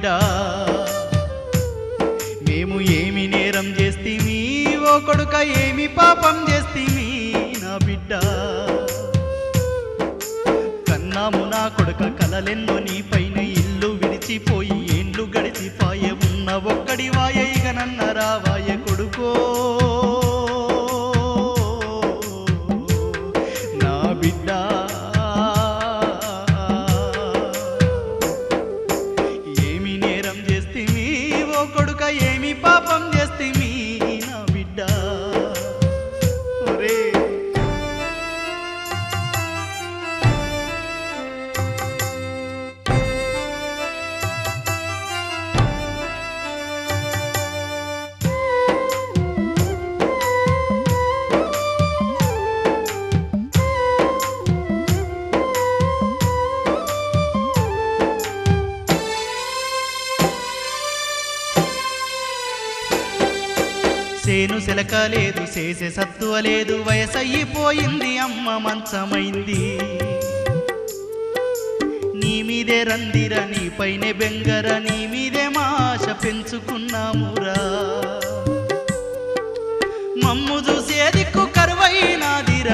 బిడ్డ మేము ఏమి నేరం చేస్తీమి? ఓ కొడుక ఏమి పాపం చేస్తీమి నా బిడ్డ? కన్నాము నా కొడుక కలలెన్నో నీ పైన ఇల్లు విడిచిపోయి ఏండ్లు గడిచిపాయ ఉన్న ఒక్కడి వాయ ఇక నన్న రావాయ కొడుకో. నా బిడ్డ. సేను సెలక లేదు చేసే సత్తువ లేదు వయసయ్యిపోయింది అమ్మ మంచమైంది. నీ మీదే రందిర నీ పైనే బెంగర నీ మీదే మాష పెంచుకున్నామురా మమ్ము చూసే దిక్కు కరువైనాదిర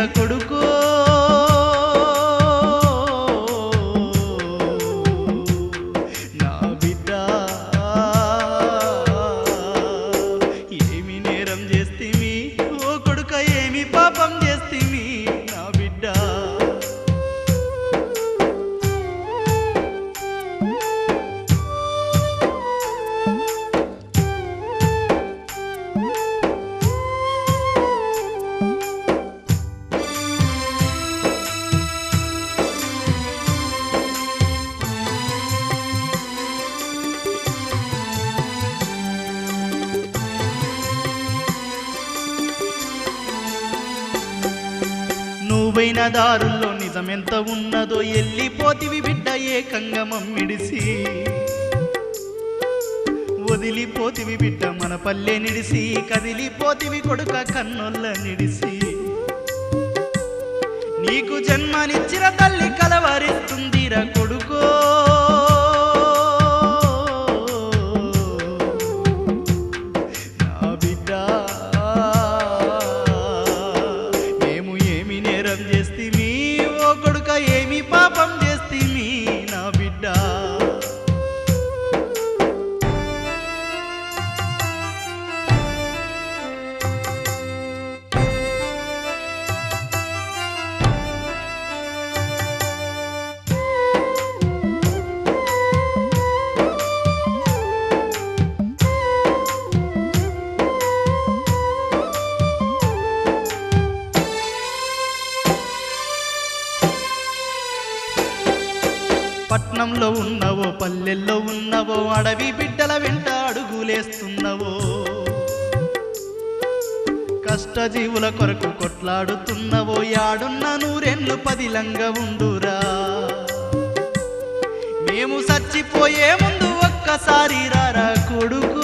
నువ్వైన దారుల్లో నిజమెంత ఉన్నదో ఎల్లిపోతివి బిడ్డ ఏకంగా మమ్మిడిసి. వదిలిపోతివి బిడ్డ మన పల్లె నిడిసి కదిలిపోతివి కొడుక కన్నొల్ల నిడిసి. నీకు జన్మనిచ్చిన తల్లి కలవరిస్తుంది పట్నంలో ఉన్నవో పల్లెల్లో ఉన్నవో అడవి బిడ్డల వెంట అడుగులేస్తున్నవో. కష్టజీవుల కొరకు కొట్లాడుతున్నవో యాడున్న నూరెన్లు పదిలంగా ఉండురా. మేము చచ్చిపోయే ముందు ఒక్కసారి రారా కొడుకు.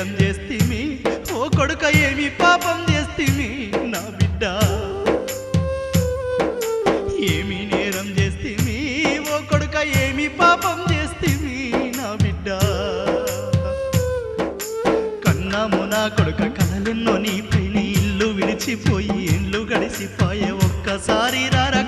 నేరం చేస్తీమి. ఓ కొడుక ఏమి పాపం చేస్తీమి. నా బిడ్డ. ఏమి నేరం చేస్తీమి. ఓ కొడుక ఏమి పాపం చేస్తీమి. నా బిడ్డ. కన్నాము నా కొడుక కలలున్నో నీ పైన ఇల్లు విడిచిపోయి ఇల్లు గడిచిపోయే ఒక్కసారి రారా